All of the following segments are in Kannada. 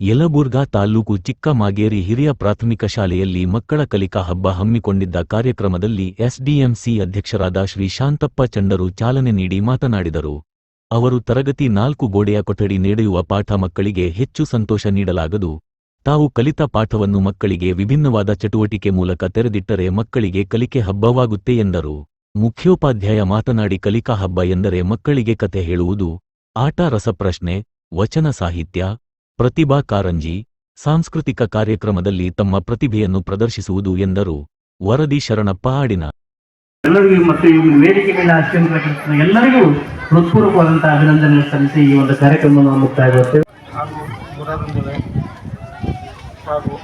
ಯಲಬುರ್ಗಾ ತಾಲ್ಲೂಕು ಚಿಕ್ಕಮಾಗೇರಿ ಹಿರಿಯ ಪ್ರಾಥಮಿಕ ಶಾಲೆಯಲ್ಲಿ ಮಕ್ಕಳ ಕಲಿಕಾ ಹಬ್ಬ ಹಮ್ಮಿಕೊಂಡಿದ್ದ ಕಾರ್ಯಕ್ರಮದಲ್ಲಿ ಎಸ್ಡಿಎಂಸಿ ಅಧ್ಯಕ್ಷರಾದ ಶ್ರೀ ಶಾಂತಪ್ಪ ಚಂಡರು ಚಾಲನೆ ನೀಡಿ ಮಾತನಾಡಿದರು. ಅವರು ತರಗತಿ ನಾಲ್ಕು ಗೋಡೆಯ ಕೊಠಡಿ ನೀಡುವ ಪಾಠ ಮಕ್ಕಳಿಗೆ ಹೆಚ್ಚು ಸಂತೋಷ ನೀಡಲಾಗದು. ತಾವು ಕಲಿತ ಪಾಠವನ್ನು ಮಕ್ಕಳಿಗೆ ವಿಭಿನ್ನವಾದ ಚಟುವಟಿಕೆ ಮೂಲಕ ತೆರೆದಿಟ್ಟರೆ ಮಕ್ಕಳಿಗೆ ಕಲಿಕೆ ಹಬ್ಬವಾಗುತ್ತೆ ಎಂದರು. ಮುಖ್ಯೋಪಾಧ್ಯಾಯ ಮಾತನಾಡಿ ಕಲಿಕಾ ಹಬ್ಬ ಎಂದರೆ ಮಕ್ಕಳಿಗೆ ಕತೆ ಹೇಳುವುದು, ಆಟ ರಸಪ್ರಶ್ನೆ, ವಚನ ಸಾಹಿತ್ಯ ಪ್ರತಿಭಾ ಕಾರಂಜಿ ಸಾಂಸ್ಕೃತಿಕ ಕಾರ್ಯಕ್ರಮದಲ್ಲಿ ತಮ್ಮ ಪ್ರತಿಭೆಯನ್ನು ಪ್ರದರ್ಶಿಸುವುದು ಎಂದರು. ವರದಿ ಶರಣಪ್ಪ ಆಡಿನ ಎಲ್ಲರಿಗೂ ಮತ್ತು ಈ ವೇದಿಕೆ ಮೇಲೆ ಅತ್ಯಂತ ಎಲ್ಲರಿಗೂ ಹೃತ್ಪೂರ್ವಕವಾದಂತಹ ಅಭಿನಂದನೆ ಸಲ್ಲಿಸಿ ಈ ಒಂದು ಕಾರ್ಯಕ್ರಮವನ್ನು ಮುಕ್ತಾಯಗೊಳ್ತೇವೆ ಹಾಗೂ ಹಾಗೂ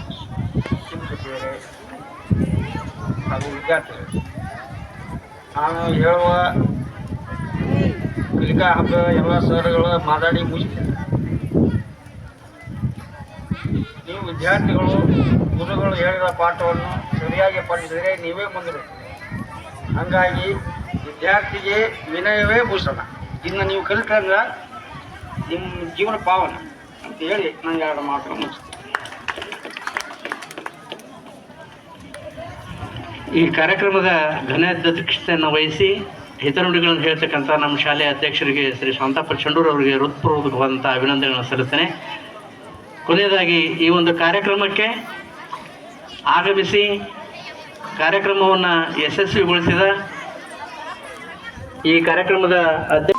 ಹಾಗೂ ವಿದ್ಯಾರ್ಥಿಗಳು. ನಾನು ಹೇಳುವ ಕಲಿಕಾ ಹಬ್ಬ ಎಲ್ಲ ಸರ್ಗಳು ಮಾತಾಡಿ ಮುಗಿಸ್ತೇನೆ. ನೀವು ವಿದ್ಯಾರ್ಥಿಗಳು, ಗುರುಗಳು ಹೇಳಿದ ಪಾಠವನ್ನು ಸರಿಯಾಗಿ ಪಡಿಸಿದರೆ ನೀವೇ ಮುಂದಿರುತ್ತೆ ಹಂಗಾಗಿ ವಿದ್ಯಾರ್ಥಿಗೆ ವಿನಯವೇ ಭೂಷಣ. ಇನ್ನು ನೀವು ಕಲಿತಂದ್ರೆ ನಿಮ್ಮ ಜೀವನ ಪಾವನ ಅಂತ ಹೇಳಿ ನಂಗೆ ಎರಡು ಮಾತು ಈ ಕಾರ್ಯಕ್ರಮದ ಘನ ಅಧ್ಯಕ್ಷತೆಯನ್ನು ವಹಿಸಿ ಹಿತನುಡಿಗಳನ್ನು ಹೇಳ್ತಕ್ಕಂಥ ನಮ್ಮ ಶಾಲೆಯ ಅಧ್ಯಕ್ಷರಿಗೆ ಶ್ರೀ ಶಾಂತಪ್ಪ ಚಂಡೂರವರಿಗೆ ಹೃತ್ಪೂರ್ವಕವಾದಂಥ ಅಭಿನಂದನೆಗಳನ್ನು ಸಲ್ಲಿಸ್ತೇನೆ. ಕೊನೆಯದಾಗಿ ಈ ಒಂದು ಕಾರ್ಯಕ್ರಮಕ್ಕೆ ಆಗಮಿಸಿ ಕಾರ್ಯಕ್ರಮವನ್ನು ಯಶಸ್ವಿಗೊಳಿಸಿದ ಈ ಕಾರ್ಯಕ್ರಮದ ಅಧ್ಯಕ್ಷ